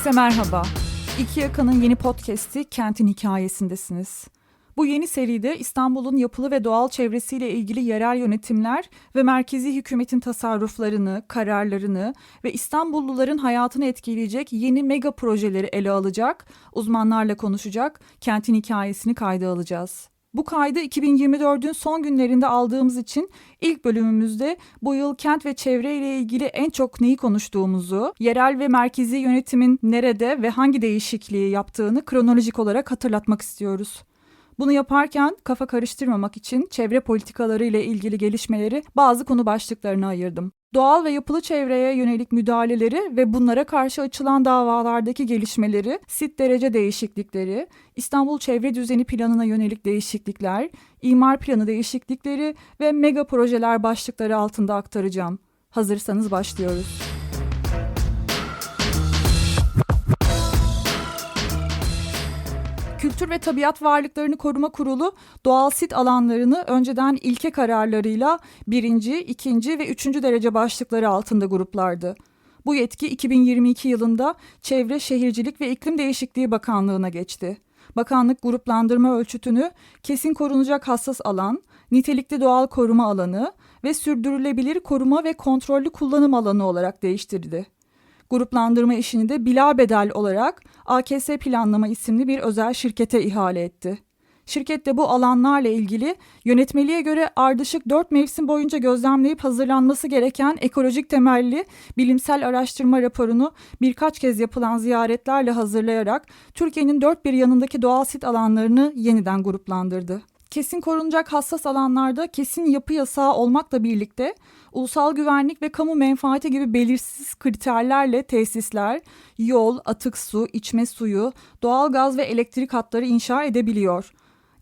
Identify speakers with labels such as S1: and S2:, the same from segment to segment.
S1: Herkese merhaba. İki Yaka'nın yeni podcast'i Kent'in Hikayesindesiniz. Bu yeni seride İstanbul'un yapılı ve doğal çevresiyle ilgili yerel yönetimler ve merkezi hükümetin tasarruflarını, kararlarını ve İstanbulluların hayatını etkileyecek yeni mega projeleri ele alacak, uzmanlarla konuşacak, kentin hikayesini kayda alacağız. Bu kaydı 2024'ün son günlerinde aldığımız için ilk bölümümüzde bu yıl kent ve çevre ile ilgili en çok neyi konuştuğumuzu, yerel ve merkezi yönetimin nerede ve hangi değişikliği yaptığını kronolojik olarak hatırlatmak istiyoruz. Bunu yaparken kafa karıştırmamak için çevre politikaları ile ilgili gelişmeleri bazı konu başlıklarına ayırdım. Doğal ve yapılı çevreye yönelik müdahaleleri ve bunlara karşı açılan davalardaki gelişmeleri, sit derece değişiklikleri, İstanbul Çevre Düzeni Planı'na yönelik değişiklikler, imar planı değişiklikleri ve mega projeler başlıkları altında aktaracağım. Hazırsanız başlıyoruz. Kültür ve Tabiat Varlıklarını Koruma Kurulu doğal sit alanlarını önceden ilke kararlarıyla birinci, ikinci ve üçüncü derece başlıkları altında gruplardı. Bu yetki 2022 yılında Çevre, Şehircilik ve İklim Değişikliği Bakanlığı'na geçti. Bakanlık gruplandırma ölçütünü kesin korunacak hassas alan, nitelikli doğal koruma alanı ve sürdürülebilir koruma ve kontrollü kullanım alanı olarak değiştirdi gruplandırma işini de bilabedel olarak AKS Planlama isimli bir özel şirkete ihale etti. Şirket de bu alanlarla ilgili yönetmeliğe göre ardışık dört mevsim boyunca gözlemleyip hazırlanması gereken ekolojik temelli bilimsel araştırma raporunu birkaç kez yapılan ziyaretlerle hazırlayarak Türkiye'nin dört bir yanındaki doğal sit alanlarını yeniden gruplandırdı. Kesin korunacak hassas alanlarda kesin yapı yasağı olmakla birlikte ulusal güvenlik ve kamu menfaati gibi belirsiz kriterlerle tesisler, yol, atık su, içme suyu, doğal gaz ve elektrik hatları inşa edebiliyor.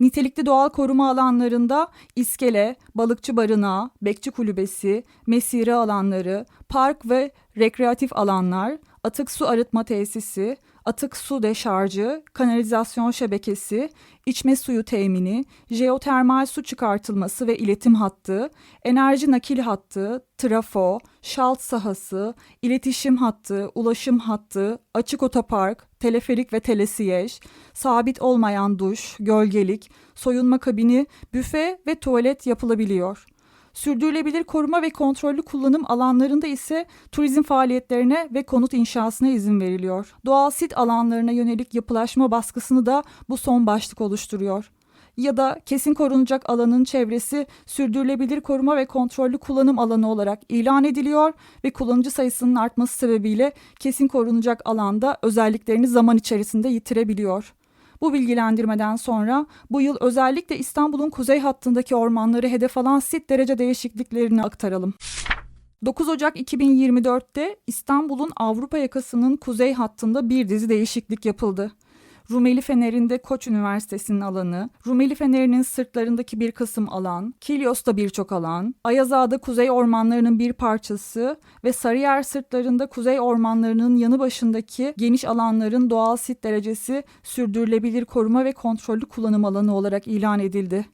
S1: Nitelikli doğal koruma alanlarında iskele, balıkçı barınağı, bekçi kulübesi, mesire alanları, park ve rekreatif alanlar, atık su arıtma tesisi, atık su deşarjı, kanalizasyon şebekesi, içme suyu temini, jeotermal su çıkartılması ve iletim hattı, enerji nakil hattı, trafo, şalt sahası, iletişim hattı, ulaşım hattı, açık otopark, teleferik ve telesiyej, sabit olmayan duş, gölgelik, soyunma kabini, büfe ve tuvalet yapılabiliyor.'' Sürdürülebilir koruma ve kontrollü kullanım alanlarında ise turizm faaliyetlerine ve konut inşasına izin veriliyor. Doğal sit alanlarına yönelik yapılaşma baskısını da bu son başlık oluşturuyor ya da kesin korunacak alanın çevresi sürdürülebilir koruma ve kontrollü kullanım alanı olarak ilan ediliyor ve kullanıcı sayısının artması sebebiyle kesin korunacak alanda özelliklerini zaman içerisinde yitirebiliyor. Bu bilgilendirmeden sonra bu yıl özellikle İstanbul'un kuzey hattındaki ormanları hedef alan sit derece değişikliklerini aktaralım. 9 Ocak 2024'te İstanbul'un Avrupa yakasının kuzey hattında bir dizi değişiklik yapıldı. Rumeli Feneri'nde Koç Üniversitesi'nin alanı, Rumeli Feneri'nin sırtlarındaki bir kısım alan, Kilyos'ta birçok alan, Ayazağ'da kuzey ormanlarının bir parçası ve Sarıyer sırtlarında kuzey ormanlarının yanı başındaki geniş alanların doğal sit derecesi sürdürülebilir koruma ve kontrollü kullanım alanı olarak ilan edildi.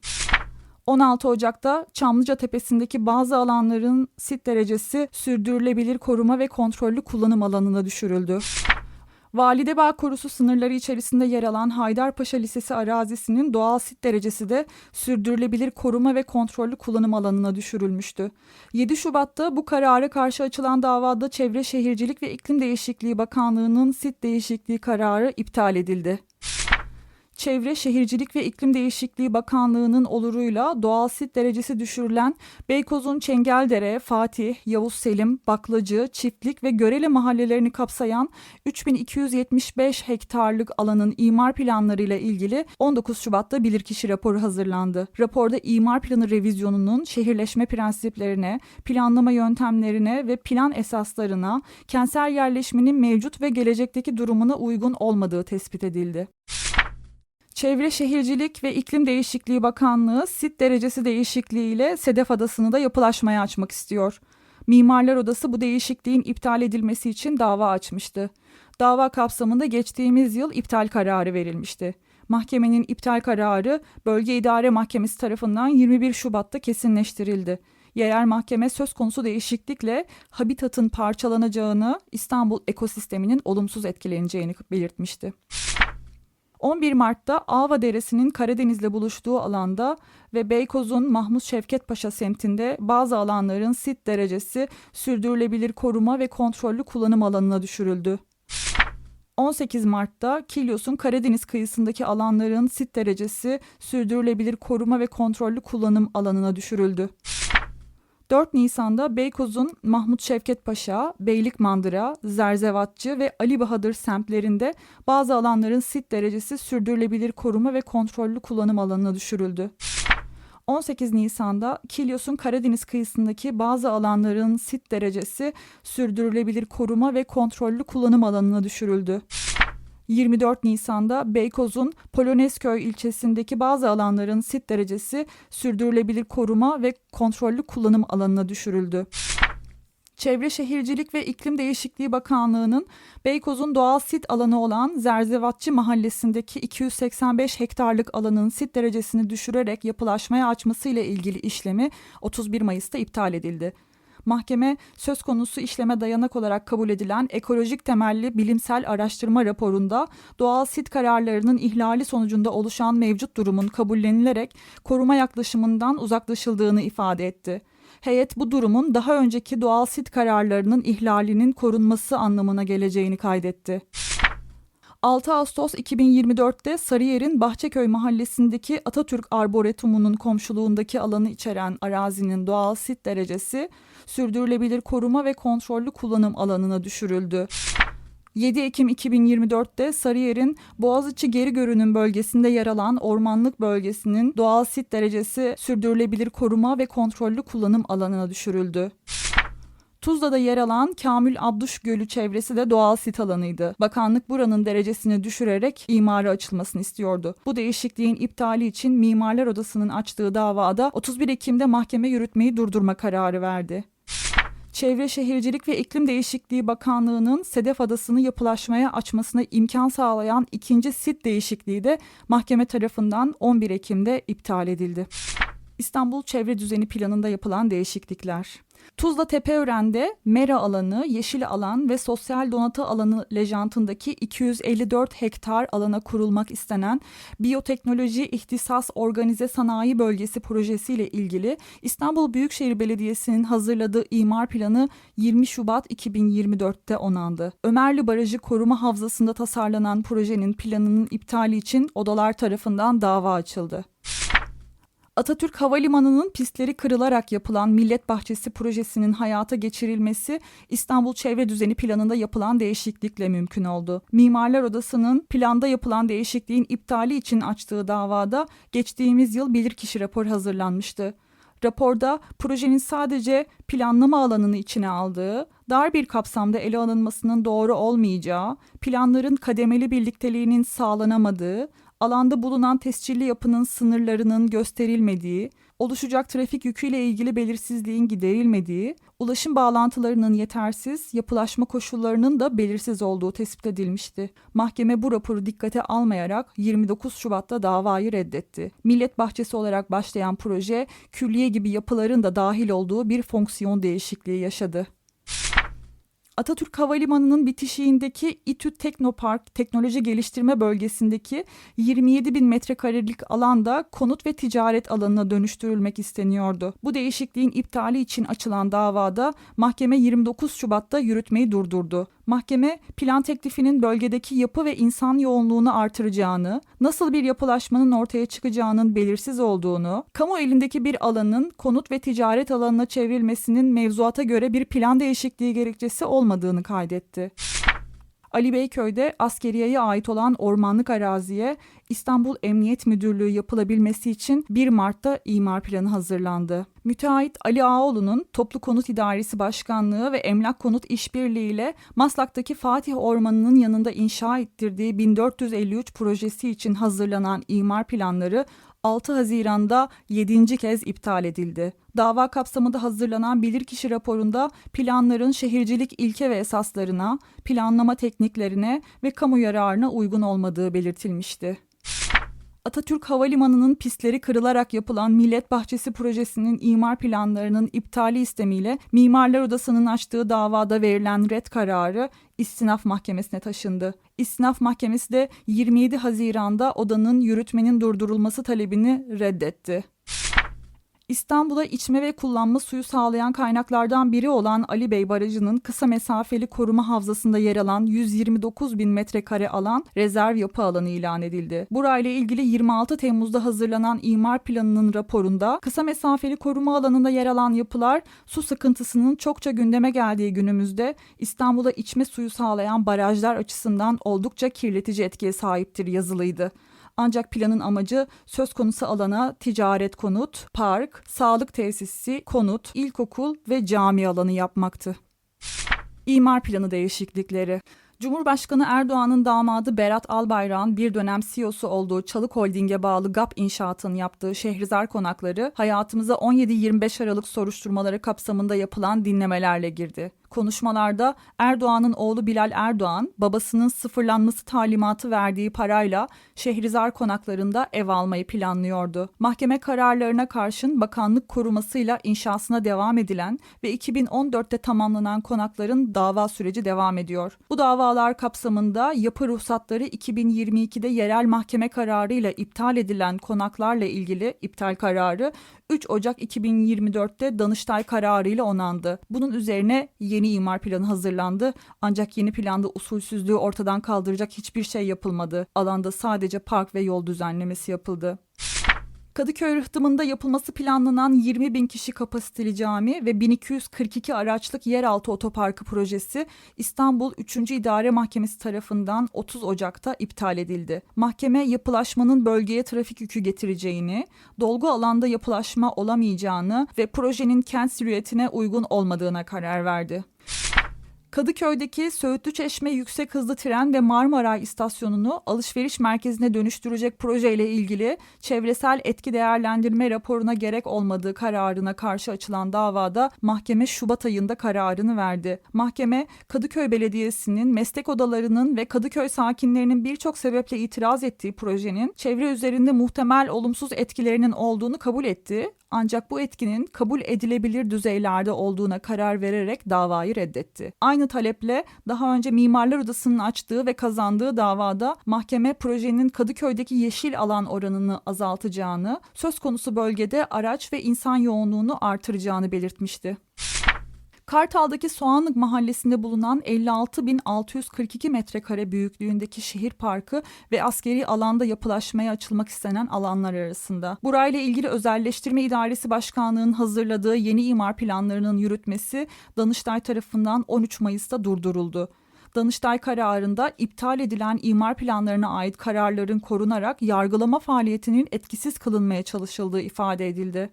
S1: 16 Ocak'ta Çamlıca Tepesi'ndeki bazı alanların sit derecesi sürdürülebilir koruma ve kontrollü kullanım alanına düşürüldü. Validebağ Korusu sınırları içerisinde yer alan Haydarpaşa Lisesi arazisinin doğal sit derecesi de sürdürülebilir koruma ve kontrollü kullanım alanına düşürülmüştü. 7 Şubat'ta bu karara karşı açılan davada Çevre Şehircilik ve İklim Değişikliği Bakanlığı'nın sit değişikliği kararı iptal edildi. Çevre, Şehircilik ve İklim Değişikliği Bakanlığı'nın oluruyla doğal sit derecesi düşürülen Beykoz'un Çengeldere, Fatih, Yavuz Selim, Baklacı, Çiftlik ve Görele mahallelerini kapsayan 3275 hektarlık alanın imar planlarıyla ilgili 19 Şubat'ta bilirkişi raporu hazırlandı. Raporda imar planı revizyonunun şehirleşme prensiplerine, planlama yöntemlerine ve plan esaslarına, kentsel yerleşmenin mevcut ve gelecekteki durumuna uygun olmadığı tespit edildi. Çevre Şehircilik ve İklim Değişikliği Bakanlığı sit derecesi değişikliğiyle Sedef Adası'nı da yapılaşmaya açmak istiyor. Mimarlar Odası bu değişikliğin iptal edilmesi için dava açmıştı. Dava kapsamında geçtiğimiz yıl iptal kararı verilmişti. Mahkemenin iptal kararı Bölge İdare Mahkemesi tarafından 21 Şubat'ta kesinleştirildi. Yerel mahkeme söz konusu değişiklikle habitatın parçalanacağını, İstanbul ekosisteminin olumsuz etkileneceğini belirtmişti. 11 Mart'ta Ava Deresi'nin Karadeniz'le buluştuğu alanda ve Beykoz'un Mahmut Şevket Paşa semtinde bazı alanların sit derecesi sürdürülebilir koruma ve kontrollü kullanım alanına düşürüldü. 18 Mart'ta Kilyos'un Karadeniz kıyısındaki alanların sit derecesi sürdürülebilir koruma ve kontrollü kullanım alanına düşürüldü. 4 Nisan'da Beykoz'un Mahmut Şevket Paşa, Beylikmandıra, Zerzevatçı ve Ali Bahadır semtlerinde bazı alanların sit derecesi sürdürülebilir koruma ve kontrollü kullanım alanına düşürüldü. 18 Nisan'da Kilyos'un Karadeniz kıyısındaki bazı alanların sit derecesi sürdürülebilir koruma ve kontrollü kullanım alanına düşürüldü. 24 Nisan'da Beykoz'un Polonezköy ilçesindeki bazı alanların sit derecesi sürdürülebilir koruma ve kontrollü kullanım alanına düşürüldü. Çevre Şehircilik ve İklim Değişikliği Bakanlığı'nın Beykoz'un doğal sit alanı olan Zerzevatçı mahallesindeki 285 hektarlık alanın sit derecesini düşürerek yapılaşmaya açmasıyla ilgili işlemi 31 Mayıs'ta iptal edildi. Mahkeme söz konusu işleme dayanak olarak kabul edilen ekolojik temelli bilimsel araştırma raporunda doğal sit kararlarının ihlali sonucunda oluşan mevcut durumun kabullenilerek koruma yaklaşımından uzaklaşıldığını ifade etti. Heyet bu durumun daha önceki doğal sit kararlarının ihlalinin korunması anlamına geleceğini kaydetti. 6 Ağustos 2024'te Sarıyer'in Bahçeköy mahallesindeki Atatürk Arboretum'unun komşuluğundaki alanı içeren arazinin doğal sit derecesi sürdürülebilir koruma ve kontrollü kullanım alanına düşürüldü. 7 Ekim 2024'te Sarıyer'in Boğaziçi Geri Görünüm bölgesinde yer alan ormanlık bölgesinin doğal sit derecesi sürdürülebilir koruma ve kontrollü kullanım alanına düşürüldü. Tuzla'da yer alan Kamil Abduş Gölü çevresi de doğal sit alanıydı. Bakanlık buranın derecesini düşürerek imara açılmasını istiyordu. Bu değişikliğin iptali için Mimarlar Odası'nın açtığı davada 31 Ekim'de mahkeme yürütmeyi durdurma kararı verdi. Çevre Şehircilik ve İklim Değişikliği Bakanlığı'nın Sedef Adası'nı yapılaşmaya açmasına imkan sağlayan ikinci sit değişikliği de mahkeme tarafından 11 Ekim'de iptal edildi. İstanbul Çevre Düzeni Planı'nda yapılan değişiklikler. Tuzla Tepeören'de mera alanı, yeşil alan ve sosyal donatı alanı lejantındaki 254 hektar alana kurulmak istenen Biyoteknoloji İhtisas Organize Sanayi Bölgesi projesiyle ilgili İstanbul Büyükşehir Belediyesi'nin hazırladığı imar planı 20 Şubat 2024'te onandı. Ömerli Barajı Koruma Havzası'nda tasarlanan projenin planının iptali için odalar tarafından dava açıldı. Atatürk Havalimanı'nın pistleri kırılarak yapılan Millet Bahçesi projesinin hayata geçirilmesi İstanbul Çevre Düzeni planında yapılan değişiklikle mümkün oldu. Mimarlar Odası'nın planda yapılan değişikliğin iptali için açtığı davada geçtiğimiz yıl bilirkişi rapor hazırlanmıştı. Raporda projenin sadece planlama alanını içine aldığı, dar bir kapsamda ele alınmasının doğru olmayacağı, planların kademeli birlikteliğinin sağlanamadığı, alanda bulunan tescilli yapının sınırlarının gösterilmediği, oluşacak trafik yüküyle ilgili belirsizliğin giderilmediği, ulaşım bağlantılarının yetersiz, yapılaşma koşullarının da belirsiz olduğu tespit edilmişti. Mahkeme bu raporu dikkate almayarak 29 Şubat'ta davayı reddetti. Millet bahçesi olarak başlayan proje, külliye gibi yapıların da dahil olduğu bir fonksiyon değişikliği yaşadı. Atatürk Havalimanı'nın bitişiğindeki İTÜ Teknopark Teknoloji Geliştirme Bölgesi'ndeki 27 bin metrekarelik alanda konut ve ticaret alanına dönüştürülmek isteniyordu. Bu değişikliğin iptali için açılan davada mahkeme 29 Şubat'ta yürütmeyi durdurdu. Mahkeme plan teklifinin bölgedeki yapı ve insan yoğunluğunu artıracağını, nasıl bir yapılaşmanın ortaya çıkacağının belirsiz olduğunu, kamu elindeki bir alanın konut ve ticaret alanına çevrilmesinin mevzuata göre bir plan değişikliği gerekçesi olmadığını kaydetti. Ali Beyköy'de askeriyeye ait olan ormanlık araziye İstanbul Emniyet Müdürlüğü yapılabilmesi için 1 Mart'ta imar planı hazırlandı. Müteahhit Ali Ağoğlu'nun Toplu Konut İdaresi Başkanlığı ve Emlak Konut İşbirliği ile Maslak'taki Fatih Ormanı'nın yanında inşa ettirdiği 1453 projesi için hazırlanan imar planları 6 Haziran'da 7. kez iptal edildi. Dava kapsamında hazırlanan bilirkişi raporunda planların şehircilik ilke ve esaslarına, planlama tekniklerine ve kamu yararına uygun olmadığı belirtilmişti. Atatürk Havalimanı'nın pistleri kırılarak yapılan Millet Bahçesi projesinin imar planlarının iptali istemiyle Mimarlar Odası'nın açtığı davada verilen red kararı İstinaf Mahkemesi'ne taşındı. İstinaf Mahkemesi de 27 Haziran'da odanın yürütmenin durdurulması talebini reddetti. İstanbul'a içme ve kullanma suyu sağlayan kaynaklardan biri olan Ali Bey Barajı'nın kısa mesafeli koruma havzasında yer alan 129 bin metrekare alan rezerv yapı alanı ilan edildi. Burayla ilgili 26 Temmuz'da hazırlanan imar planının raporunda kısa mesafeli koruma alanında yer alan yapılar su sıkıntısının çokça gündeme geldiği günümüzde İstanbul'a içme suyu sağlayan barajlar açısından oldukça kirletici etkiye sahiptir yazılıydı. Ancak planın amacı söz konusu alana ticaret konut, park, sağlık tesisi, konut, ilkokul ve cami alanı yapmaktı. İmar planı değişiklikleri Cumhurbaşkanı Erdoğan'ın damadı Berat Albayrak'ın bir dönem CEO'su olduğu Çalık Holding'e bağlı GAP İnşaat'ın yaptığı Şehrizar konakları hayatımıza 17-25 Aralık soruşturmaları kapsamında yapılan dinlemelerle girdi. Konuşmalarda Erdoğan'ın oğlu Bilal Erdoğan babasının sıfırlanması talimatı verdiği parayla Şehrizar konaklarında ev almayı planlıyordu. Mahkeme kararlarına karşın bakanlık korumasıyla inşasına devam edilen ve 2014'te tamamlanan konakların dava süreci devam ediyor. Bu davalar kapsamında yapı ruhsatları 2022'de yerel mahkeme kararıyla iptal edilen konaklarla ilgili iptal kararı 3 Ocak 2024'te Danıştay kararıyla onandı. Bunun üzerine yeni imar planı hazırlandı ancak yeni planda usulsüzlüğü ortadan kaldıracak hiçbir şey yapılmadı. Alanda sadece park ve yol düzenlemesi yapıldı. Kadıköy rıhtımında yapılması planlanan 20 bin kişi kapasiteli cami ve 1242 araçlık yeraltı otoparkı projesi İstanbul 3. İdare Mahkemesi tarafından 30 Ocak'ta iptal edildi. Mahkeme yapılaşmanın bölgeye trafik yükü getireceğini, dolgu alanda yapılaşma olamayacağını ve projenin kent silüetine uygun olmadığına karar verdi. Kadıköy'deki Söğütlü Çeşme yüksek hızlı tren ve Marmaray istasyonunu alışveriş merkezine dönüştürecek projeyle ilgili çevresel etki değerlendirme raporuna gerek olmadığı kararına karşı açılan davada mahkeme Şubat ayında kararını verdi. Mahkeme Kadıköy Belediyesi'nin meslek odalarının ve Kadıköy sakinlerinin birçok sebeple itiraz ettiği projenin çevre üzerinde muhtemel olumsuz etkilerinin olduğunu kabul etti ancak bu etkinin kabul edilebilir düzeylerde olduğuna karar vererek davayı reddetti. Aynı taleple daha önce Mimarlar Odası'nın açtığı ve kazandığı davada mahkeme projenin Kadıköy'deki yeşil alan oranını azaltacağını, söz konusu bölgede araç ve insan yoğunluğunu artıracağını belirtmişti. Kartal'daki Soğanlık mahallesinde bulunan 56.642 metrekare büyüklüğündeki şehir parkı ve askeri alanda yapılaşmaya açılmak istenen alanlar arasında. Burayla ilgili Özelleştirme İdaresi Başkanlığı'nın hazırladığı yeni imar planlarının yürütmesi Danıştay tarafından 13 Mayıs'ta durduruldu. Danıştay kararında iptal edilen imar planlarına ait kararların korunarak yargılama faaliyetinin etkisiz kılınmaya çalışıldığı ifade edildi.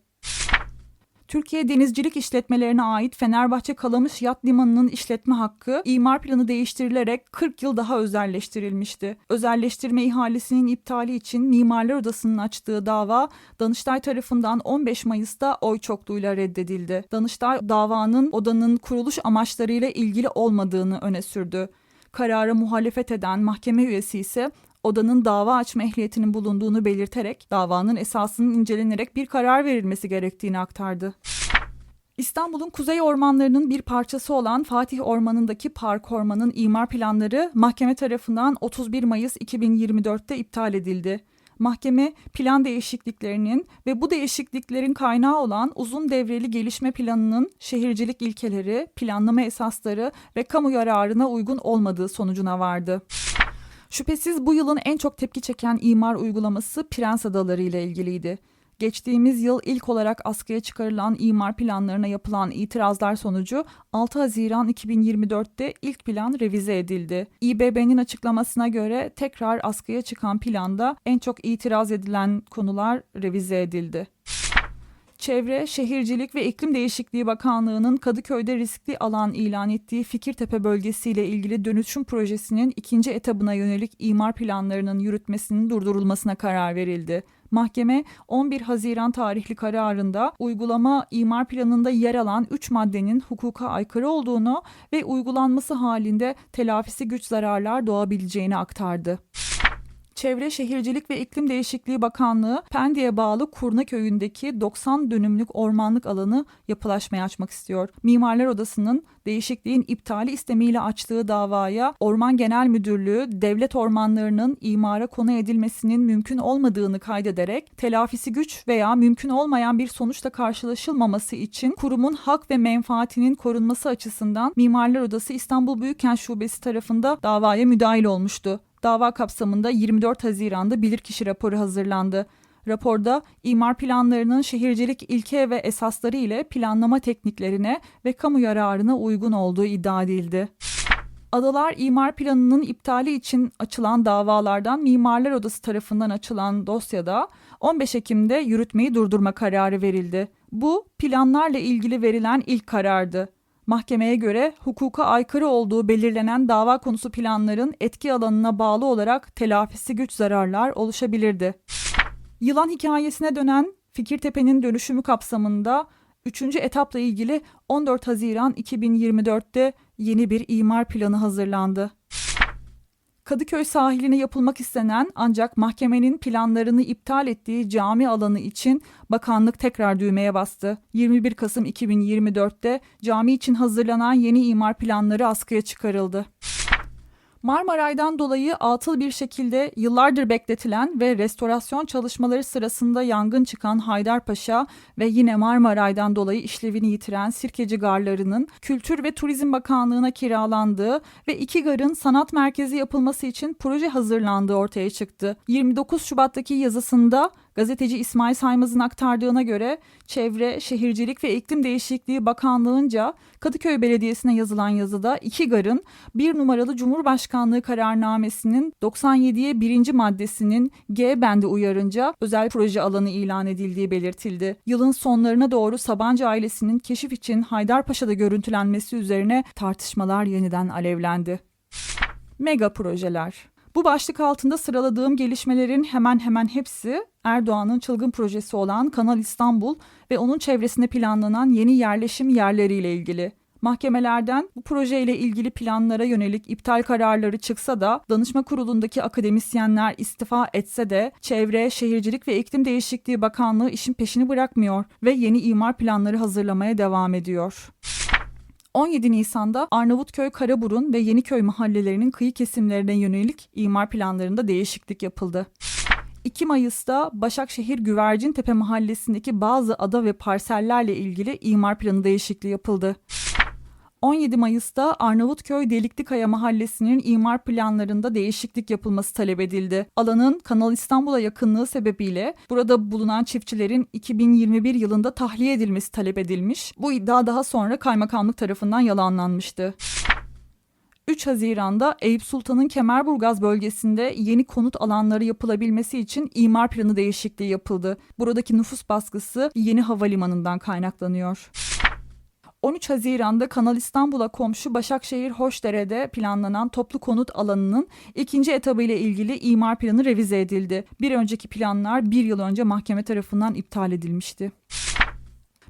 S1: Türkiye Denizcilik İşletmelerine ait Fenerbahçe Kalamış Yat Limanı'nın işletme hakkı imar planı değiştirilerek 40 yıl daha özelleştirilmişti. Özelleştirme ihalesinin iptali için Mimarlar Odası'nın açtığı dava Danıştay tarafından 15 Mayıs'ta oy çokluğuyla reddedildi. Danıştay davanın odanın kuruluş amaçlarıyla ilgili olmadığını öne sürdü. Karara muhalefet eden mahkeme üyesi ise odanın dava açma ehliyetinin bulunduğunu belirterek davanın esasının incelenerek bir karar verilmesi gerektiğini aktardı. İstanbul'un kuzey ormanlarının bir parçası olan Fatih Ormanı'ndaki Park Orman'ın imar planları mahkeme tarafından 31 Mayıs 2024'te iptal edildi. Mahkeme plan değişikliklerinin ve bu değişikliklerin kaynağı olan uzun devreli gelişme planının şehircilik ilkeleri, planlama esasları ve kamu yararına uygun olmadığı sonucuna vardı. Şüphesiz bu yılın en çok tepki çeken imar uygulaması Prens Adaları ile ilgiliydi. Geçtiğimiz yıl ilk olarak askıya çıkarılan imar planlarına yapılan itirazlar sonucu 6 Haziran 2024'te ilk plan revize edildi. İBB'nin açıklamasına göre tekrar askıya çıkan planda en çok itiraz edilen konular revize edildi. Çevre, Şehircilik ve İklim Değişikliği Bakanlığı'nın Kadıköy'de riskli alan ilan ettiği Fikirtepe bölgesiyle ilgili dönüşüm projesinin ikinci etabına yönelik imar planlarının yürütmesinin durdurulmasına karar verildi. Mahkeme 11 Haziran tarihli kararında uygulama imar planında yer alan 3 maddenin hukuka aykırı olduğunu ve uygulanması halinde telafisi güç zararlar doğabileceğini aktardı. Çevre Şehircilik ve İklim Değişikliği Bakanlığı Pendik'e bağlı Kurna köyündeki 90 dönümlük ormanlık alanı yapılaşmaya açmak istiyor. Mimarlar Odası'nın değişikliğin iptali istemiyle açtığı davaya Orman Genel Müdürlüğü devlet ormanlarının imara konu edilmesinin mümkün olmadığını kaydederek telafisi güç veya mümkün olmayan bir sonuçla karşılaşılmaması için kurumun hak ve menfaatinin korunması açısından Mimarlar Odası İstanbul Büyükkent Şubesi tarafında davaya müdahil olmuştu. Dava kapsamında 24 Haziran'da bilirkişi raporu hazırlandı. Raporda imar planlarının şehircilik ilke ve esasları ile planlama tekniklerine ve kamu yararına uygun olduğu iddia edildi. Adalar İmar Planı'nın iptali için açılan davalardan Mimarlar Odası tarafından açılan dosyada 15 Ekim'de yürütmeyi durdurma kararı verildi. Bu planlarla ilgili verilen ilk karardı. Mahkemeye göre hukuka aykırı olduğu belirlenen dava konusu planların etki alanına bağlı olarak telafisi güç zararlar oluşabilirdi. Yılan hikayesine dönen Fikirtepe'nin dönüşümü kapsamında 3. etapla ilgili 14 Haziran 2024'te yeni bir imar planı hazırlandı. Kadıköy sahiline yapılmak istenen ancak mahkemenin planlarını iptal ettiği cami alanı için bakanlık tekrar düğmeye bastı. 21 Kasım 2024'te cami için hazırlanan yeni imar planları askıya çıkarıldı. Marmaray'dan dolayı atıl bir şekilde yıllardır bekletilen ve restorasyon çalışmaları sırasında yangın çıkan Haydarpaşa ve yine Marmaray'dan dolayı işlevini yitiren Sirkeci Garları'nın Kültür ve Turizm Bakanlığı'na kiralandığı ve iki garın sanat merkezi yapılması için proje hazırlandığı ortaya çıktı. 29 Şubat'taki yazısında Gazeteci İsmail Saymaz'ın aktardığına göre Çevre, Şehircilik ve İklim Değişikliği Bakanlığı'nca Kadıköy Belediyesi'ne yazılan yazıda iki garın bir numaralı Cumhurbaşkanlığı kararnamesinin 97'ye birinci maddesinin G bendi uyarınca özel proje alanı ilan edildiği belirtildi. Yılın sonlarına doğru Sabancı ailesinin keşif için Haydarpaşa'da görüntülenmesi üzerine tartışmalar yeniden alevlendi. Mega projeler bu başlık altında sıraladığım gelişmelerin hemen hemen hepsi Erdoğan'ın çılgın projesi olan Kanal İstanbul ve onun çevresinde planlanan yeni yerleşim yerleriyle ilgili. Mahkemelerden bu projeyle ilgili planlara yönelik iptal kararları çıksa da danışma kurulundaki akademisyenler istifa etse de Çevre, Şehircilik ve İklim Değişikliği Bakanlığı işin peşini bırakmıyor ve yeni imar planları hazırlamaya devam ediyor. 17 Nisan'da Arnavutköy, Karaburun ve Yeniköy mahallelerinin kıyı kesimlerine yönelik imar planlarında değişiklik yapıldı. 2 Mayıs'ta Başakşehir Güvercintepe mahallesindeki bazı ada ve parsellerle ilgili imar planı değişikliği yapıldı. 17 Mayıs'ta Arnavutköy Deliklikaya Mahallesi'nin imar planlarında değişiklik yapılması talep edildi. Alanın Kanal İstanbul'a yakınlığı sebebiyle burada bulunan çiftçilerin 2021 yılında tahliye edilmesi talep edilmiş. Bu iddia daha sonra kaymakamlık tarafından yalanlanmıştı. 3 Haziran'da Eyüp Sultan'ın Kemerburgaz bölgesinde yeni konut alanları yapılabilmesi için imar planı değişikliği yapıldı. Buradaki nüfus baskısı yeni havalimanından kaynaklanıyor. 13 Haziran'da Kanal İstanbul'a komşu Başakşehir Hoşdere'de planlanan toplu konut alanının ikinci etabı ile ilgili imar planı revize edildi. Bir önceki planlar bir yıl önce mahkeme tarafından iptal edilmişti.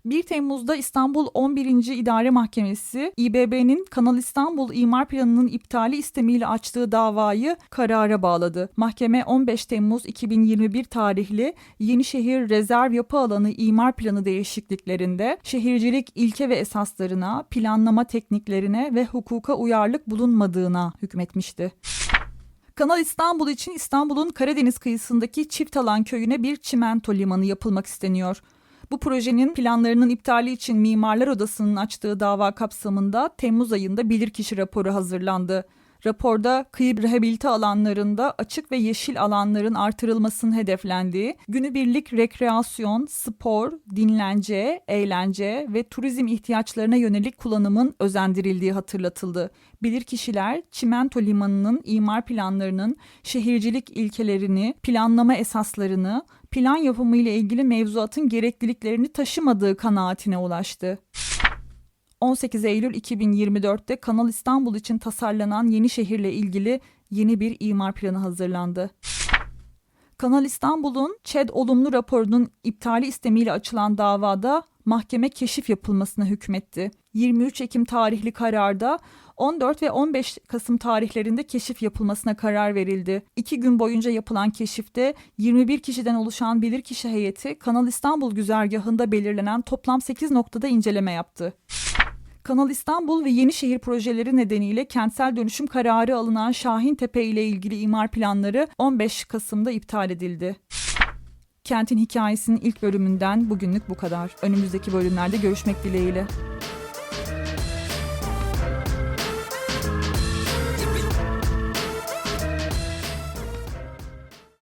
S1: 1 Temmuz'da İstanbul 11. İdare Mahkemesi İBB'nin Kanal İstanbul imar planının iptali istemiyle açtığı davayı karara bağladı. Mahkeme 15 Temmuz 2021 tarihli Yenişehir Rezerv Yapı Alanı imar planı değişikliklerinde şehircilik ilke ve esaslarına, planlama tekniklerine ve hukuka uyarlık bulunmadığına hükmetmişti. Kanal İstanbul için İstanbul'un Karadeniz kıyısındaki Çiftalan köyüne bir çimento limanı yapılmak isteniyor. Bu projenin planlarının iptali için Mimarlar Odası'nın açtığı dava kapsamında Temmuz ayında bilirkişi raporu hazırlandı. Raporda kıyı rehabilite alanlarında açık ve yeşil alanların artırılmasının hedeflendiği, günübirlik rekreasyon, spor, dinlence, eğlence ve turizm ihtiyaçlarına yönelik kullanımın özendirildiği hatırlatıldı. Bilirkişiler Çimento Limanı'nın imar planlarının şehircilik ilkelerini, planlama esaslarını, plan yapımı ile ilgili mevzuatın gerekliliklerini taşımadığı kanaatine ulaştı. 18 Eylül 2024'te Kanal İstanbul için tasarlanan yeni şehirle ilgili yeni bir imar planı hazırlandı. Kanal İstanbul'un ÇED olumlu raporunun iptali istemiyle açılan davada mahkeme keşif yapılmasına hükmetti. 23 Ekim tarihli kararda 14 ve 15 Kasım tarihlerinde keşif yapılmasına karar verildi. İki gün boyunca yapılan keşifte 21 kişiden oluşan bilirkişi heyeti Kanal İstanbul güzergahında belirlenen toplam 8 noktada inceleme yaptı. Kanal İstanbul ve Yenişehir projeleri nedeniyle kentsel dönüşüm kararı alınan Şahintepe ile ilgili imar planları 15 Kasım'da iptal edildi. Kentin hikayesinin ilk bölümünden bugünlük bu kadar. Önümüzdeki bölümlerde görüşmek dileğiyle.